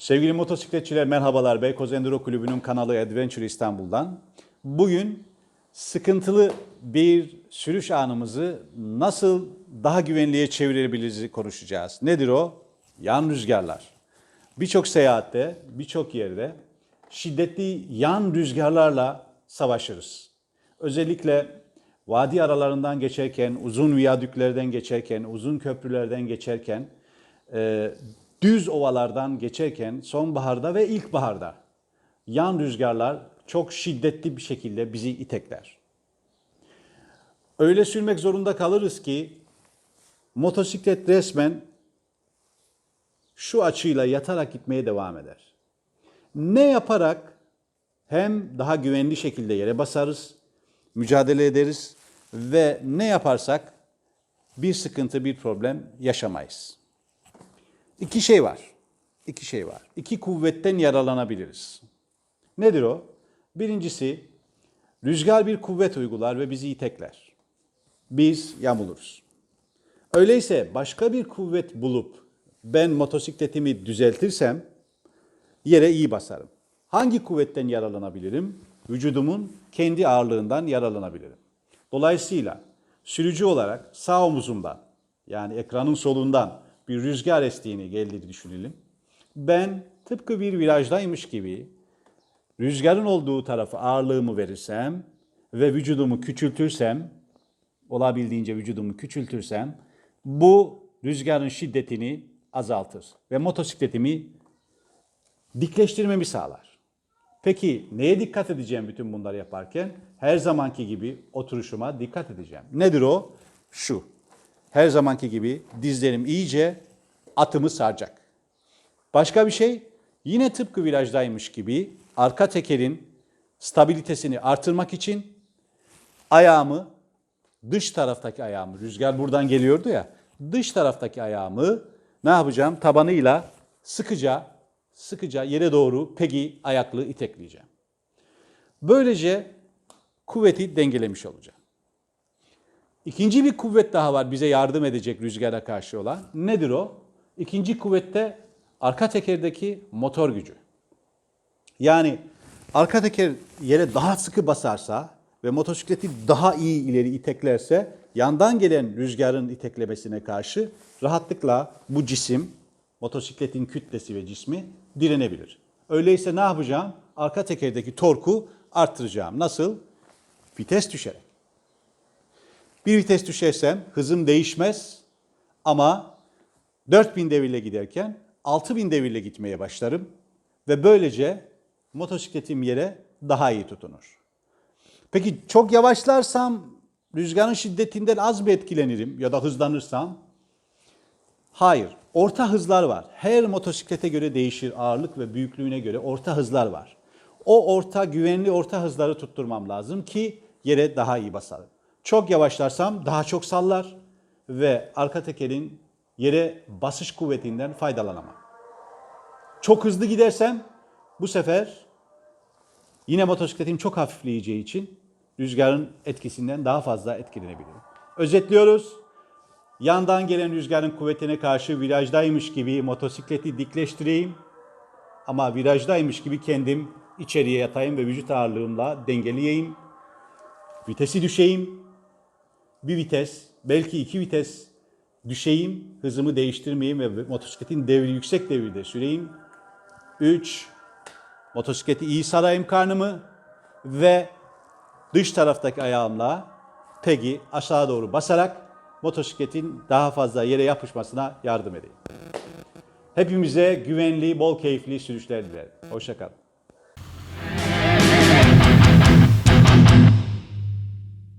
Sevgili motosikletçiler merhabalar. Beykoz Enduro Kulübü'nün kanalı Adventure İstanbul'dan. Bugün sıkıntılı bir sürüş anımızı nasıl daha güvenliğe çevirebiliriz konuşacağız. Nedir o? Yan rüzgarlar. Birçok seyahatte, birçok yerde şiddetli yan rüzgarlarla savaşırız. Özellikle vadi aralarından geçerken, uzun viyadüklerden geçerken, uzun köprülerden geçerken, e, düz ovalardan geçerken sonbaharda ve ilkbaharda yan rüzgarlar çok şiddetli bir şekilde bizi itekler. Öyle sürmek zorunda kalırız ki motosiklet resmen şu açıyla yatarak gitmeye devam eder. Ne yaparak hem daha güvenli şekilde yere basarız, mücadele ederiz ve ne yaparsak bir sıkıntı, bir problem yaşamayız. İki şey var. İki şey var. İki kuvvetten yaralanabiliriz. Nedir o? Birincisi rüzgar bir kuvvet uygular ve bizi itekler. Biz yamuluruz. Öyleyse başka bir kuvvet bulup ben motosikletimi düzeltirsem yere iyi basarım. Hangi kuvvetten yaralanabilirim? Vücudumun kendi ağırlığından yaralanabilirim. Dolayısıyla sürücü olarak sağ omuzumdan yani ekranın solundan bir rüzgar estiğini geldiğini düşünelim. Ben tıpkı bir virajdaymış gibi rüzgarın olduğu tarafa ağırlığımı verirsem ve vücudumu küçültürsem, olabildiğince vücudumu küçültürsem bu rüzgarın şiddetini azaltır ve motosikletimi dikleştirmemi sağlar. Peki neye dikkat edeceğim bütün bunları yaparken? Her zamanki gibi oturuşuma dikkat edeceğim. Nedir o? Şu. Her zamanki gibi dizlerim iyice atımı saracak. Başka bir şey? Yine tıpkı virajdaymış gibi arka tekerin stabilitesini artırmak için ayağımı dış taraftaki ayağımı rüzgar buradan geliyordu ya dış taraftaki ayağımı ne yapacağım? Tabanıyla sıkıca sıkıca yere doğru pegi ayaklı itekleyeceğim. Böylece kuvveti dengelemiş olacağım. İkinci bir kuvvet daha var bize yardım edecek rüzgara karşı olan. Nedir o? İkinci kuvvette arka tekerdeki motor gücü. Yani arka teker yere daha sıkı basarsa ve motosikleti daha iyi ileri iteklerse yandan gelen rüzgarın iteklemesine karşı rahatlıkla bu cisim, motosikletin kütlesi ve cismi direnebilir. Öyleyse ne yapacağım? Arka tekerdeki torku arttıracağım. Nasıl? Vites düşerek. Bir vites düşersem hızım değişmez ama 4000 devirle giderken 6000 devirle gitmeye başlarım ve böylece motosikletim yere daha iyi tutunur. Peki çok yavaşlarsam rüzgarın şiddetinden az mı etkilenirim ya da hızlanırsam? Hayır. Orta hızlar var. Her motosiklete göre değişir ağırlık ve büyüklüğüne göre orta hızlar var. O orta güvenli orta hızları tutturmam lazım ki yere daha iyi basarım. Çok yavaşlarsam daha çok sallar ve arka tekerin yere basış kuvvetinden faydalanamam. Çok hızlı gidersem bu sefer yine motosikletim çok hafifleyeceği için rüzgarın etkisinden daha fazla etkilenebilirim. Özetliyoruz. Yandan gelen rüzgarın kuvvetine karşı virajdaymış gibi motosikleti dikleştireyim. Ama virajdaymış gibi kendim içeriye yatayım ve vücut ağırlığımla dengeleyeyim. Vitesi düşeyim. Bir vites, belki iki vites düşeyim. Hızımı değiştirmeyeyim ve motosikletin devri yüksek devirde süreyim. 3. Motosikleti iyi sarayım karnımı ve dış taraftaki ayağımla pegi aşağı doğru basarak motosikletin daha fazla yere yapışmasına yardım edeyim. Hepimize güvenli, bol keyifli sürüşler dilerim. Hoşçakalın.